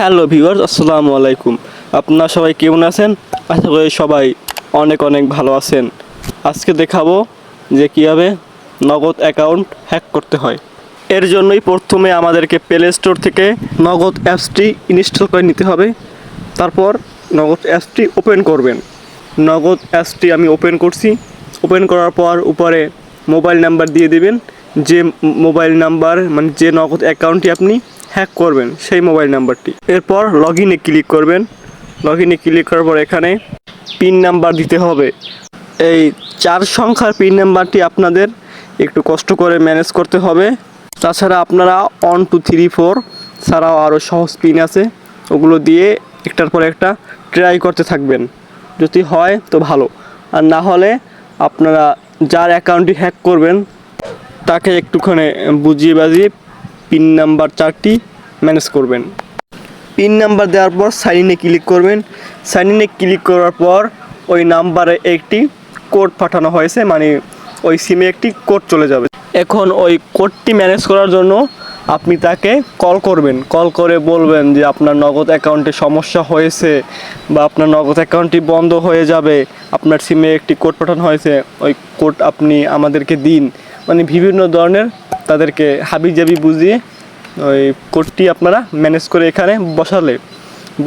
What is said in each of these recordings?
Hello viewers, আসসালামু আলাইকুম। আপনারা সবাই কেমন আছেন? আশা করি সবাই অনেক অনেক ভালো আছেন। আজকে দেখাবো যে কীভাবে নগদ অ্যাকাউন্ট হ্যাক করতে হয়। এর জন্যই প্রথমে আমাদেরকে প্লে স্টোর থেকে নগদ অ্যাপসটি ইনস্টল করে নিতে হবে। তারপর নগদ অ্যাপসটি ওপেন করবেন। নগদ অ্যাপসটি আমি ওপেন করছি। ওপেন করার পর উপরে মোবাইল নাম্বার দিয়ে দিবেন। যে মোবাইল নাম্বার মানে যে নগদ অ্যাকাউন্টটি আপনি হ্যাক করবেন সেই মোবাইল নাম্বারটি। এরপর লগ ইনে ক্লিক করবেন। লগ ইনে ক্লিক করার পর এখানে পিন নাম্বার দিতে হবে। এই চার সংখ্যার পিন নাম্বারটি আপনাদের একটু কষ্ট করে ম্যানেজ করতে হবে। তাছাড়া আপনারা ওয়ান টু থ্রি ফোর ছাড়াও আরও সহজ পিন আছে। ওগুলো দিয়ে একটার পর একটা ট্রাই করতে থাকবেন। যদি হয় তো ভালো। আর না হলে আপনারা যার অ্যাকাউন্টটি হ্যাক করবেন, তাকে একটুখানি বুঝিয়ে বাজিয়ে পিন নাম্বার চারটি ম্যানেজ করবেন। পিন নাম্বার দেওয়ার পর সাইন ইনে ক্লিক করবেন। সাইন ইনে ক্লিক করার পর ওই নাম্বারে একটি কোড পাঠানো হয়েছে মানে ওই সিমে একটি কোড চলে যাবে। এখন ওই কোডটি ম্যানেজ করার জন্য আপনি তাকে কল করবেন। কল করে বলবেন যে আপনার নগদ অ্যাকাউন্টে সমস্যা হয়েছে বা আপনার নগদ অ্যাকাউন্টটি বন্ধ হয়ে যাবে, আপনার সিমে একটি কোড পাঠানো হয়েছে, ওই কোড আপনি আমাদেরকে দিন। মানে বিভিন্ন ধরনের তাদেরকে হাবি জাবি বুঝিয়ে ওই কোডটি আপনারা ম্যানেজ করে এখানে বসালে।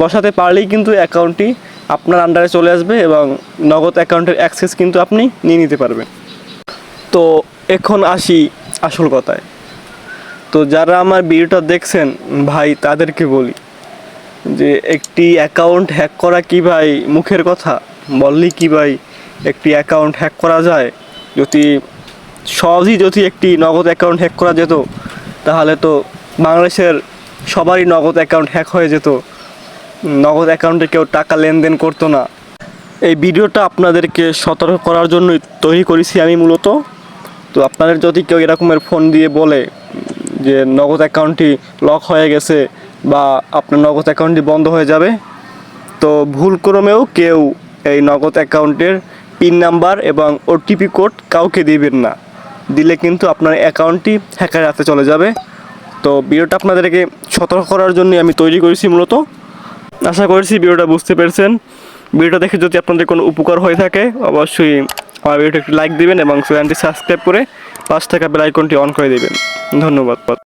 বসাতে পারলেই কিন্তু অ্যাকাউন্টটি আপনার আন্ডারে চলে আসবে এবং নগদ অ্যাকাউন্টের অ্যাক্সেস কিন্তু আপনি নিয়ে নিতে পারবেন। তো এখন আসি আসল কথায়। তো যারা আমার ভিডিওটা দেখছেন, ভাই তাদেরকে বলি যে একটি অ্যাকাউন্ট হ্যাক করা কি ভাই মুখের কথা? বললেই কি ভাই একটি অ্যাকাউন্ট হ্যাক করা যায়? যদি সহজেই যদি একটি নগদ অ্যাকাউন্ট হ্যাক করা যেত, তাহলে তো বাংলাদেশের সবারই নগদ অ্যাকাউন্ট হ্যাক হয়ে যেত। নগদ অ্যাকাউন্টে কেউ টাকা লেনদেন করতো না। এই ভিডিওটা আপনাদেরকে সতর্ক করার জন্যই তৈরি করেছি আমি মূলত। তো আপনাদের যদি কেউ এরকমের ফোন দিয়ে বলে যে নগদ অ্যাকাউন্টটি লক হয়ে গেছে বা আপনার নগদ অ্যাকাউন্টটি বন্ধ হয়ে যাবে, তো ভুল ক্রমেও কেউ এই নগদ অ্যাকাউন্টের পিন নাম্বার এবং ওটিপি কোড কাউকে দিবেন না। দিলে কিন্তু আপনার অ্যাকাউন্টটি হ্যাকার হাতে চলে যাবে। তো ভিডিওটা আপনাদেরকে সতর্ক করার জন্য আমি তৈরি করেছি মূলত। আশা করেছি ভিডিওটা বুঝতে পেরেছেন। ভিডিওটা দেখে যদি আপনাদের কোনো উপকার হয়ে থাকে, অবশ্যই আমার ভিডিওটা একটি লাইক দিবেন এবং চ্যানেলটি সাবস্ক্রাইব করে পাঁচ টাকা বেল আইকনটি অন করে দেবেন। ধন্যবাদ।